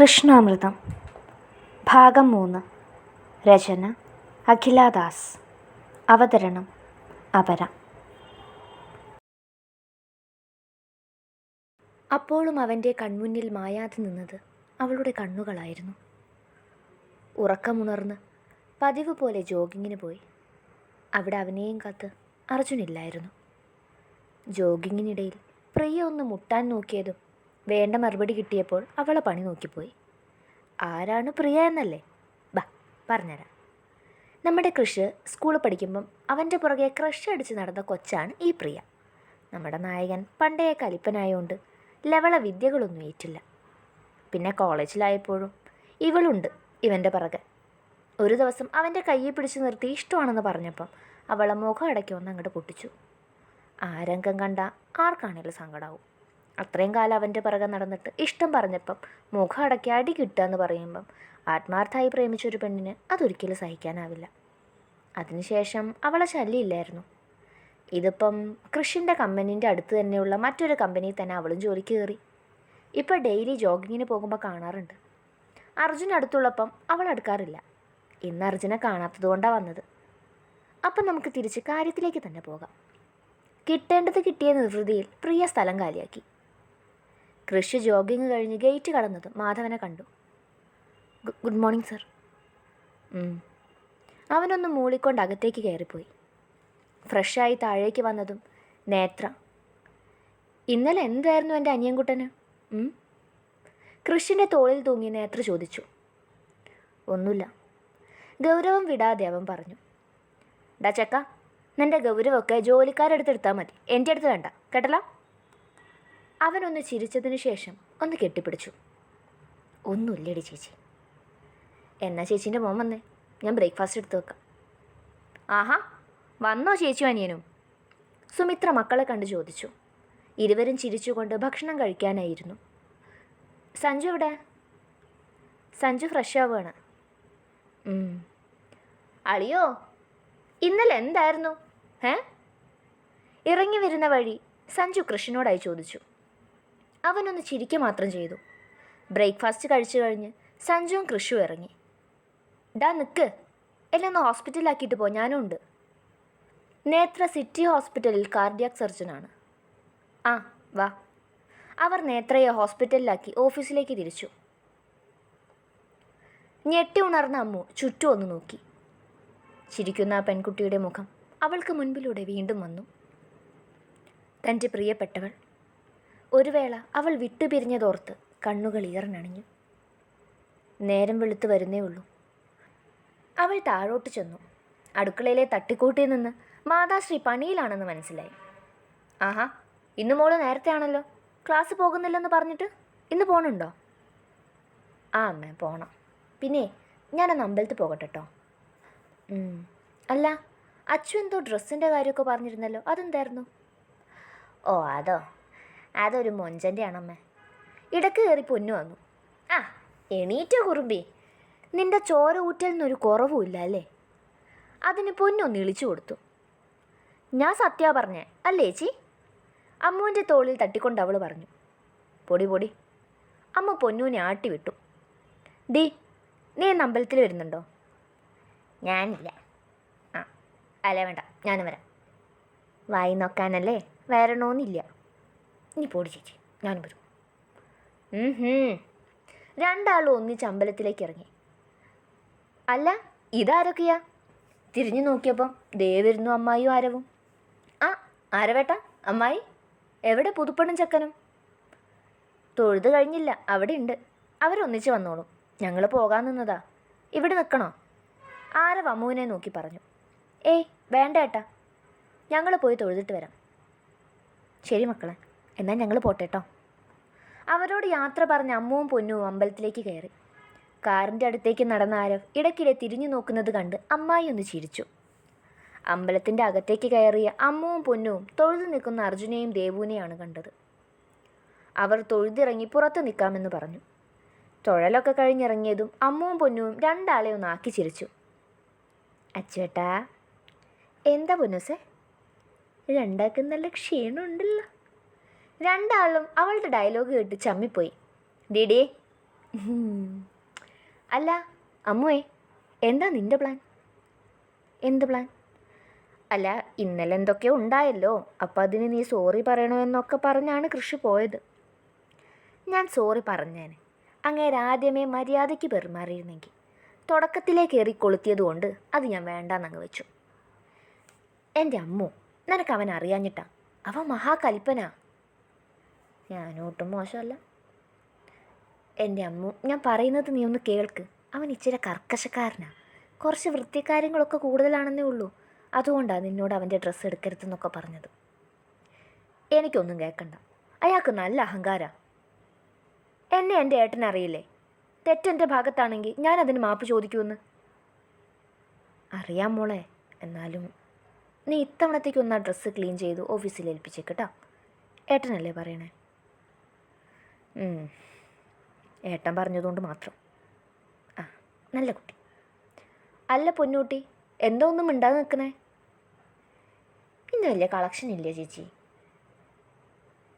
കൃഷ്ണാമൃതം. ഭാഗം മൂന്ന്. രചന അഖിലാദാസ്. അവതരണം അപര. അപ്പോഴും അവന്റെ കൺമുന്നിൽ മായാതെ നിന്നത് അവളുടെ കണ്ണുകളായിരുന്നു. ഉറക്കമുണർന്ന് പതിവ് പോലെ ജോഗിങ്ങിന് പോയി. അവിടെ അവനെയും കാത്ത് അർജുനില്ലായിരുന്നു ജോഗിങ്ങിനിടയിൽ പ്രിയ ഒന്ന് മുട്ടാൻ നോക്കിയതും വേണ്ട മറുപടി കിട്ടിയപ്പോൾ അവളെ പണി നോക്കിപ്പോയി. ആരാണ് പ്രിയ എന്നല്ലേ? ബാ പറഞ്ഞുതരാം. നമ്മുടെ കൃഷ് സ്കൂളിൽ പഠിക്കുമ്പം അവന്റെ പുറകെ ക്രഷ് അടിച്ച് നടന്ന കൊച്ചാണ് ഈ പ്രിയ. നമ്മുടെ നായകൻ പണ്ടേ കലിപ്പനായതുകൊണ്ട് ലവള വിദ്യകളൊന്നും ഏറ്റില്ല. പിന്നെ കോളേജിലായപ്പോഴും ഇവളുണ്ട് ഇവന്റെ പിറകെ. ഒരു ദിവസം അവന്റെ കയ്യെ പിടിച്ച് നിർത്തി ഇഷ്ടമാണെന്ന് പറഞ്ഞപ്പം അവളെ മുഖം അടയ്ക്കുമെന്ന് അങ്ങോട്ട് പൊട്ടിച്ചു. ആ രംഗം കണ്ട ആർക്കാണേലും സങ്കടാവും. അത്രയും കാലം അവന്റെ പിറകെ നടന്നിട്ട് ഇഷ്ടം പറഞ്ഞപ്പം മുഖം അടക്കി അടി കിട്ടുക എന്ന് പറയുമ്പം ആത്മാർത്ഥമായി പ്രേമിച്ച ഒരു പെണ്ണിന് അതൊരിക്കലും സഹിക്കാനാവില്ല. അതിനുശേഷം അവളെ ശല്യമില്ലായിരുന്നു. ഇതിപ്പം കൃഷിന്റെ കമ്പനീന്റെ അടുത്ത് തന്നെയുള്ള മറ്റൊരു കമ്പനിയിൽ തന്നെ അവളും ജോലിക്ക് കയറി. ഇപ്പോൾ ഡെയിലി ജോഗിങ്ങിന് പോകുമ്പോൾ കാണാറുണ്ട്. അർജുൻ അടുത്തുള്ളപ്പം അവൾ അടുക്കാറില്ല. ഇന്ന് അർജുനെ കാണാത്തത് കൊണ്ടാണ് വന്നത്. അപ്പം നമുക്ക് തിരിച്ച് കാര്യത്തിലേക്ക് തന്നെ പോകാം. കിട്ടേണ്ടത് കിട്ടിയ നിർവൃതിയിൽ പ്രിയ സ്ഥലം കാലിയാക്കി. കൃഷി ജോഗിങ് കഴിഞ്ഞ് ഗേറ്റ് കടന്നതും മാധവനെ കണ്ടു. Good morning sir. അവനൊന്ന് മൂളിക്കൊണ്ട് അകത്തേക്ക് കയറിപ്പോയി. ഫ്രഷായി താഴേക്ക് വന്നതും നേത്ര. ഇന്നലെ എന്തായിരുന്നു എന്റെ അനിയൻകുട്ടന്? കൃഷിന്റെ തോളിൽ തൂങ്ങി നേത്ര ചോദിച്ചു. ഒന്നുമില്ല. ഗൗരവം വിടാതെ അവൻ പറഞ്ഞു. ഡാ ചക്ക നിന്റെ ഗൗരവമൊക്കെ ജോലിക്കാരെടുത്ത് എടുത്താൽ മതി. എന്റെ അടുത്ത് വേണ്ട. കേട്ടല്ലോ? അവനൊന്ന് ചിരിച്ചതിന് ശേഷം ഒന്ന് കെട്ടിപ്പിടിച്ചു. ഒന്നുമില്ലടി ചേച്ചി. എന്നാ ചേച്ചീന്റെ മോൻ വന്നേ. ഞാൻ ബ്രേക്ക്ഫാസ്റ്റ് എടുത്ത് വെക്കാം. ആഹാ. വന്നോ ചേച്ചി അനിയനും? സുമിത്ര മക്കളെ കണ്ട് ചോദിച്ചു. ഇരുവരും ചിരിച്ചുകൊണ്ട് ഭക്ഷണം കഴിക്കാനായിരുന്നു. സഞ്ജു എവിടെ? സഞ്ജു ഫ്രഷ് ആവുകയാണ്. അളിയോ. ഇന്നലെ എന്തായിരുന്നു? ഏ? ഇറങ്ങി വരുന്ന വഴി സഞ്ജു കൃഷ്ണനോടായി ചോദിച്ചു. അവനൊന്ന് ചിരിക്കുക മാത്രം ചെയ്തു. ബ്രേക്ക്ഫാസ്റ്റ് കഴിച്ചു കഴിഞ്ഞ് സഞ്ജുവും കൃഷു ഇറങ്ങി. ഡാ നിക്ക്. എന്നെ ഒന്ന് ഹോസ്പിറ്റലിലാക്കിയിട്ട് പോ ഞാനും ഉണ്ട് നേത്ര സിറ്റി ഹോസ്പിറ്റലിൽ കാർഡിയാക് സർജനാണ്. ആ വാ. അവർ നേത്രയെ ഹോസ്പിറ്റലിലാക്കി ഓഫീസിലേക്ക് തിരിച്ചു. ഞെട്ടി ഉണർന്ന അമ്മു ചുറ്റും ഒന്ന് നോക്കി. ചിരിക്കുന്ന ആ പെൺകുട്ടിയുടെ മുഖം അവൾക്ക് മുൻപിലൂടെ വീണ്ടും വന്നു. തന്റെ പ്രിയപ്പെട്ടവൾ ഒരു വേള അവൾ വിട്ടുപിരിഞ്ഞതോർത്ത് കണ്ണുകൾ ഈറനണിഞ്ഞു. നേരം വെളുത്തു വരുന്നേ ഉള്ളൂ. അവൾ താഴോട്ട് ചെന്നു. അടുക്കളയിലെ തട്ടിക്കൂട്ടിൽ നിന്ന് മാതാശ്രീ പണിയിലാണെന്ന് മനസ്സിലായി. ആഹാ ഇന്ന് മോൾ നേരത്തെ ആണല്ലോ. ക്ലാസ് പോകുന്നില്ലെന്ന് പറഞ്ഞിട്ട് ഇന്ന് പോകണുണ്ടോ ആ അമ്മ പോണം. പിന്നെ ഞാനൊന്ന് അമ്പലത്തിൽ പോകട്ടെ കേട്ടോ അല്ല അച്ചു എന്തോ ഡ്രസ്സിന്റെ കാര്യമൊക്കെ പറഞ്ഞിരുന്നല്ലോ. അതെന്തായിരുന്നു? ഓ അതോ. അതൊരു മൊഞ്ചന്റെ ആണമ്മേ ഇടയ്ക്ക് കയറി പൊന്നു വന്നു. ആ എണീറ്റ കുറുമ്പി? നിന്റെ ചോര ഊറ്റലിനൊരു കുറവുമില്ല അല്ലേ? അതിന് പൊന്നൊന്ന് ഇളിച്ചു കൊടുത്തു. ഞാൻ സത്യ പറഞ്ഞേ അല്ലേ ചേച്ചി? അമ്മുവിന്റെ തോളിൽ തട്ടിക്കൊണ്ട് അവൾ പറഞ്ഞു. പൊടി പൊടി. അമ്മ പൊന്നൂനെ ആട്ടി വിട്ടു. നീ ഇന്ന് അമ്പലത്തിൽ വരുന്നുണ്ടോ? ഞാനില്ല. ആ അല്ല വേണ്ട. ഞാനും വരാം. വായി നോക്കാനല്ലേ? വരണമെന്നില്ല. നീ പോടി ചേച്ചി. ഞാനും വരും. രണ്ടാളും ഒന്നിച്ച് അമ്പലത്തിലേക്ക് ഇറങ്ങി. അല്ല ഇതാരൊക്കെയാ? തിരിഞ്ഞു നോക്കിയപ്പം ദേ വരുന്നു അമ്മായിയും ആരവും. ആ ആരവേട്ട? അമ്മായി എവിടെ പുതുപ്പണ്ണും ചക്കനും? തൊഴുത് കഴിഞ്ഞില്ല അവിടെ ഉണ്ട് അവരൊന്നിച്ച് വന്നോളും. ഞങ്ങൾ പോകാൻ നിന്നതാ. ഇവിടെ നിൽക്കണോ? ആരവ് അമ്മുവിനെ നോക്കി പറഞ്ഞു. ഏയ് വേണ്ട ഏട്ടാ. ഞങ്ങൾ പോയി തൊഴുതിട്ട് വരാം. ശരി മക്കളെ. എന്നാൽ ഞങ്ങൾ പോട്ടെട്ടോ അവരോട് യാത്ര പറഞ്ഞ അമ്മുവും പൊന്നുവും അമ്പലത്തിലേക്ക് കയറി. കാറിന്റെ അടുത്തേക്ക് നടന്ന ആരവ് ഇടയ്ക്കിടെ തിരിഞ്ഞു നോക്കുന്നത് കണ്ട് അമ്മായി ഒന്ന് ചിരിച്ചു. അമ്പലത്തിന്റെ അകത്തേക്ക് കയറിയ അമ്മുവും പൊന്നുവും തൊഴുതു നിൽക്കുന്ന അർജുനെയും ദേവുവിനെയാണ് കണ്ടത്. അവർ തൊഴുതിറങ്ങി പുറത്ത് നിൽക്കാമെന്ന് പറഞ്ഞു. തൊഴലൊക്കെ കഴിഞ്ഞിറങ്ങിയതും അമ്മുവും പൊന്നുവും രണ്ടാളെ ഒന്ന് ആക്കി ചിരിച്ചു. അച്ചേട്ടാ എന്താ പൊന്നുസേ? രണ്ടാൾക്കും നല്ല ക്ഷീണമുണ്ടല്ലോ. രണ്ടാളും അവളുടെ ഡയലോഗ് കേട്ട് ചമ്മിപ്പോയി. ഡിഡി. ഉം. അല്ല അമ്മുവേ എന്താ നിന്റെ പ്ലാൻ എന്ത് പ്ലാൻ അല്ല ഇന്നലെ എന്തൊക്കെയോ ഉണ്ടായല്ലോ അപ്പം അതിന് നീ സോറി പറയണമെന്നൊക്കെ പറഞ്ഞാണ് കൃഷി പോയത്. ഞാൻ സോറി പറഞ്ഞേനെ. അങ്ങേര് ആദ്യമേ മര്യാദയ്ക്ക് പെരുമാറിയിരുന്നെങ്കിൽ. തുടക്കത്തിലേ കയറി കൊളുത്തിയതുകൊണ്ട് അത് ഞാൻ വേണ്ടാന്നങ്ങ് വെച്ചു. എന്റെ അമ്മു നിനക്ക് അവൻ അറിയാഞ്ഞിട്ടാ. അവൻ മഹാകൽപ്പന. ഞാനൊട്ടും മോശമല്ല. എന്റെ അമ്മു ഞാൻ പറയുന്നത് നീ ഒന്ന് കേൾക്ക്. അവൻ ഇച്ചിരി കർക്കശക്കാരനാ. കുറച്ച് വൃത്തിക്കാര്യങ്ങളൊക്കെ കൂടുതലാണെന്നേ ഉള്ളൂ. അതുകൊണ്ടാണ് നിന്നോട് അവന്റെ ഡ്രസ്സ് എടുക്കരുതെന്നൊക്കെ പറഞ്ഞത്. എനിക്കൊന്നും കേൾക്കണ്ട അയാൾക്ക് നല്ല അഹങ്കാര. എന്നെ എന്റെ ഏട്ടനറിയില്ലേ തെറ്റെന്റെ ഭാഗത്താണെങ്കിൽ ഞാൻ അതിന് മാപ്പ് ചോദിക്കുമെന്ന്. അറിയാം മോളെ. എന്നാലും നീ ഇത്തവണത്തേക്ക് ഒന്ന് ആ ഡ്രസ്സ് ക്ലീൻ ചെയ്ത് ഓഫീസിൽ ഏൽപ്പിച്ചേക്കട്ടോ ഏട്ടനല്ലേ പറയണേ. ഏട്ടൻ പറഞ്ഞതുകൊണ്ട് മാത്രം. ആ നല്ല കുട്ടി. അല്ല പൊന്നൂട്ടി എന്തോ ഒന്നും മിണ്ടാതെ നിൽക്കണേ? ഇന്ന് വലിയ കളക്ഷൻ ഇല്ലേ ചേച്ചി?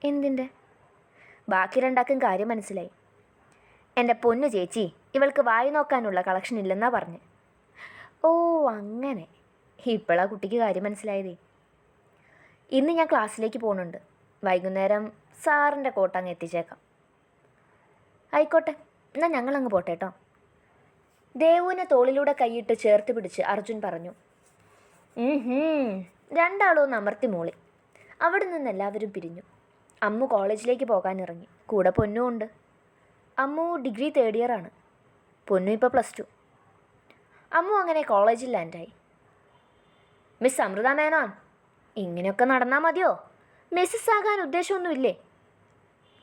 എന്തിന്റെ? ബാക്കി രണ്ടാക്കും കാര്യം മനസ്സിലായി. എന്റെ പൊന്നു ചേച്ചി ഇവൾക്ക് വായി നോക്കാനുള്ള കളക്ഷൻ ഇല്ലെന്നാ പറഞ്ഞ്. ഓ അങ്ങനെ. ഇപ്പോഴാ കുട്ടിക്ക് കാര്യം മനസ്സിലായതേ. ഇന്ന് ഞാൻ ക്ലാസ്സിലേക്ക് പോകുന്നുണ്ട് വൈകുന്നേരം സാറിന്റെ കോട്ട അങ്ങ് എത്തിച്ചേക്കാം. ആയിക്കോട്ടെ എന്നാൽ ഞങ്ങളങ്ങ് പോട്ടെ കേട്ടോ ദേവുവിനെ തോളിലൂടെ കൈയിട്ട് ചേർത്ത് പിടിച്ച് അർജുൻ പറഞ്ഞു. രണ്ടാളും ഒന്ന് അമർത്തി മൂളി. അവിടെ നിന്ന് എല്ലാവരും പിരിഞ്ഞു. അമ്മു കോളേജിലേക്ക് പോകാനിറങ്ങി. കൂടെ പൊന്നും ഉണ്ട്. അമ്മു ഡിഗ്രി തേർഡ് ഇയർ ആണ്. പൊന്നു ഇപ്പോൾ പ്ലസ് ടു. അമ്മു അങ്ങനെ കോളേജിൽ ലാൻഡായി മിസ് അമൃത മേനോൻ ഇങ്ങനെയൊക്കെ നടന്നാൽ മതിയോ? മിസ്സസ് ആകാൻ ഉദ്ദേശമൊന്നുമില്ലേ?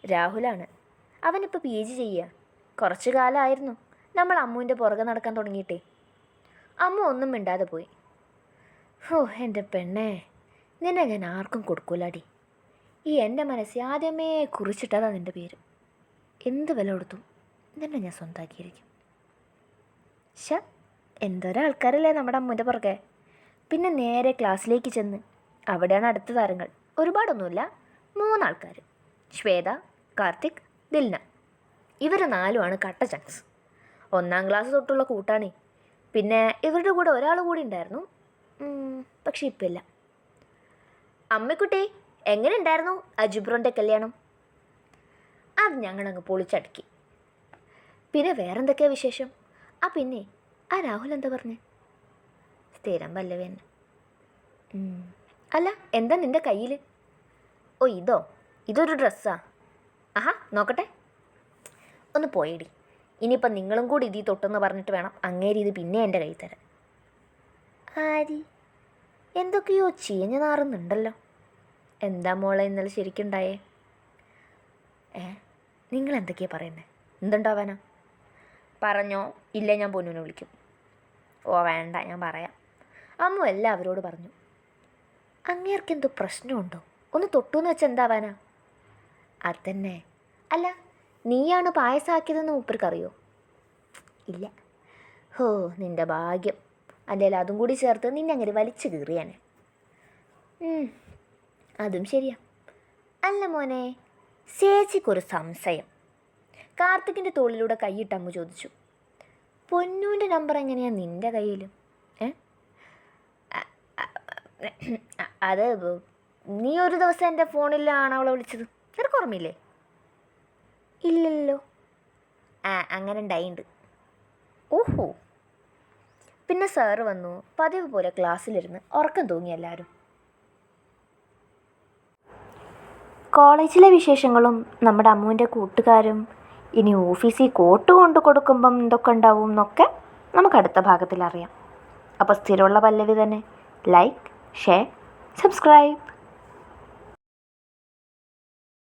രാഹുലാണ്. അവനിപ്പോൾ പി ജി ചെയ്യുക കുറച്ചു കാലമായിരുന്നു നമ്മൾ അമ്മുവിന്റെ പുറകെ നടക്കാൻ തുടങ്ങിയിട്ടേ. അമ്മു ഒന്നും മിണ്ടാതെ പോയി. ഹോ എന്റെ പെണ്ണേ നിന്നെ ഞാൻ ആർക്കും കൊടുക്കൂലാടി. ഈ എന്റെ മനസ്സിൽ ആദ്യമേ കുറിച്ചിട്ടതാ നിന്റെ പേര്. എന്ത് വില കൊടുത്തും നിന്നെ ഞാൻ സ്വന്തമാക്കിയിരിക്കും ശ എന്തൊരാൾക്കാരല്ലേ നമ്മുടെ അമ്മുവിന്റെ പുറകെ. പിന്നെ നേരെ ക്ലാസ്സിലേക്ക് ചെന്ന് അവിടെയാണ് അടുത്ത താരങ്ങൾ. ഒരുപാടൊന്നുമില്ല. മൂന്നാൾക്കാർ ശ്വേത കാർത്തിക് ദിൽന. ഇവർ നാലുമാണ് കട്ട ചങ്ക്സ്. ഒന്നാം ക്ലാസ് തൊട്ടുള്ള കൂട്ടാണേ. പിന്നെ ഇവരുടെ കൂടെ ഒരാൾ കൂടി ഉണ്ടായിരുന്നു. പക്ഷെ ഇപ്പം ഇല്ല അമ്മക്കുട്ടി എങ്ങനെ ഉണ്ടായിരുന്നു അജുബ്രോന്റെ കല്യാണം? അത് ഞങ്ങളങ്ങ് പൊളിച്ചടക്കി. പിന്നെ വേറെന്തൊക്കെയാ വിശേഷം? ആ പിന്നെ ആ രാഹുൽ എന്താ പറഞ്ഞേ? സ്ഥിരം പല്ലവി തന്നെ ഉം. അല്ല എന്താ നിന്റെ കയ്യിൽ ഓ ഇതോ ഇതൊരു ഡ്രസ്സാ. ആഹാ നോക്കട്ടെ. ഒന്ന് പോയിടി. ഇനിയിപ്പം നിങ്ങളും കൂടി ഇതി തൊട്ടെന്ന് പറഞ്ഞിട്ട് വേണം അങ്ങേരി ഇത് പിന്നെ എന്റെ കയ്യിൽ തരാൻ. ആരി? എന്തൊക്കെയോ ചീഞ്ഞു നാറുന്നുണ്ടല്ലോ. എന്താ മോളെ ഇന്നലെ ശരിക്കുണ്ടായേ? ഏ നിങ്ങൾ എന്തൊക്കെയാ പറയുന്നത് എന്തുണ്ടാവാനാ? പറഞ്ഞോ ഇല്ല ഞാൻ പൊന്നുവിനെ വിളിക്കും. ഓ വേണ്ട ഞാൻ പറയാം. അമ്മു എല്ലാവരോട് പറഞ്ഞു. അങ്ങേർക്ക് എന്തോ പ്രശ്നമുണ്ടോ? ഒന്ന് തൊട്ടു എന്ന് വെച്ചാൽ എന്താവാനാ? അതന്നെ. അല്ല നീയാണ് പായസാക്കിയതെന്ന് മൂപ്പർക്കറിയോ? ഇല്ല. ഹോ നിന്റെ ഭാഗ്യം. അല്ലെങ്കിൽ അതും കൂടി ചേർത്ത് നിന്നെ അങ്ങനെ വലിച്ചു കീറിയാണ് അതും ശരിയാ. അല്ല മോനെ ചേച്ചിക്കൊരു സംശയം. കാർത്തിക്കിന്റെ തോളിലൂടെ കൈയിട്ട് അമ്മ ചോദിച്ചു. പൊന്നൂന്റെ നമ്പർ എങ്ങനെയാ നിന്റെ കയ്യിൽ? അത് നീ ഒരു ദിവസം എന്റെ ഫോണിലാണ് അവളെ വിളിച്ചത്. നിനക്ക് ഓർമ്മയില്ലേ? ഇല്ലല്ലോ. ആ അങ്ങനെ ഉണ്ടായിണ്ട്. ഓഹോ. പിന്നെ സാറ് വന്നു. പതിവ് പോലെ ക്ലാസ്സിലിരുന്ന് ഉറക്കം തൂങ്ങി എല്ലാവരും കോളേജിലെ വിശേഷങ്ങളും നമ്മുടെ അമ്മുവിന്റെ കൂട്ടുകാരും ഇനി ഓഫീസിൽ കോട്ട് കൊണ്ടു കൊടുക്കുമ്പം എന്തൊക്കെ ഉണ്ടാവും എന്നൊക്കെ നമുക്ക് അടുത്ത ഭാഗത്തിൽ അറിയാം. അപ്പോൾ സ്ഥിരമുള്ള പല്ലവി തന്നെ. Like share subscribe